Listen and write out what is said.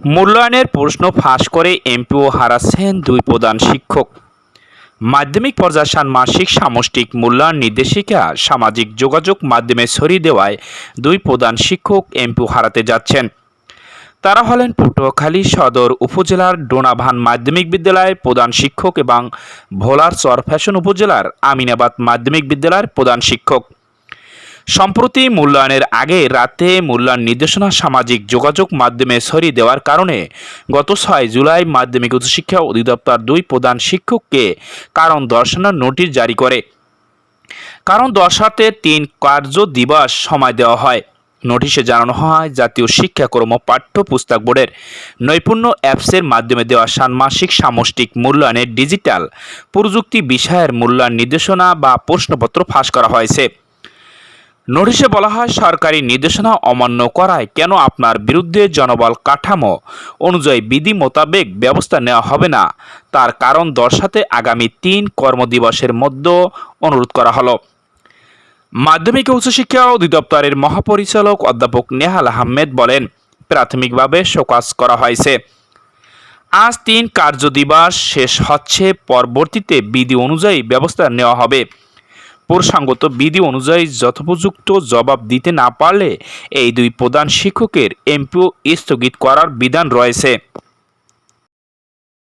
মূল্যায়নের প্রশ্ন ফাঁস করে এমপিও হারাচ্ছেন দুই প্রধান শিক্ষক। মাধ্যমিক পর্যায় ষান্মাসিক সামষ্টিক মূল্যায়ন নির্দেশিকা সামাজিক যোগাযোগ মাধ্যমে ছড়িয়ে দেওয়ায় দুই প্রধান শিক্ষক এমপিও হারাতে যাচ্ছেন। তারা হলেন পটুয়াখালী সদর উপজেলার ডোনাভান মাধ্যমিক বিদ্যালয়ের প্রধান শিক্ষক এবং ভোলার চরফ্যাশন উপজেলার আমিনাবাদ মাধ্যমিক বিদ্যালয়ের প্রধান শিক্ষক। সম্প্রতি মূল্যায়নের আগে রাতে মূল্যায়ন নির্দেশনা সামাজিক যোগাযোগ মাধ্যমে ছড়িয়ে দেওয়ার কারণে গত ছয় জুলাই মাধ্যমিক উচ্চশিক্ষা অধিদপ্তর দুই প্রধান শিক্ষককে কারণ দর্শানোর নোটিশ জারি করে। কারণ দর্শাতে তিন কার্য দিবস সময় দেওয়া হয়। নোটিশে জানানো হয়, জাতীয় শিক্ষাক্রম পাঠ্যপুস্তক বোর্ডের নৈপুণ্য অ্যাপসের মাধ্যমে দেওয়া ষান্মাসিক সামষ্টিক মূল্যায়নের ডিজিটাল প্রযুক্তি বিষয়ের মূল্যায়ন নির্দেশনা বা প্রশ্নপত্র ফাঁস করা হয়েছে। নোটিশে বলা হয়, সরকারি নির্দেশনা অমান্য করায় কেন আপনার বিরুদ্ধে জনবল কাঠামো অনুযায়ী বিধি মোতাবেক ব্যবস্থা নেওয়া হবে না? তার কারণ দর্শাতে আগামী তিন কর্মদিবসের মধ্যে অনুরোধ করা হলো। মাধ্যমিক উচ্চশিক্ষা অধিদপ্তরের মহাপরিচালক অধ্যাপক নেহাল আহমেদ বলেন, প্রাথমিকভাবে শোকাজ করা হয়েছে। আজ তিন কার্যদিবস শেষ হচ্ছে, পরবর্তীতে বিধি অনুযায়ী ব্যবস্থা নেওয়া হবে। প্রসঙ্গত, বিধি অনুযায়ী যথোপযুক্ত জবাব দিতে না পারলে এই দুই প্রধান শিক্ষকের এমপিও স্থগিত করার বিধান রয়েছে।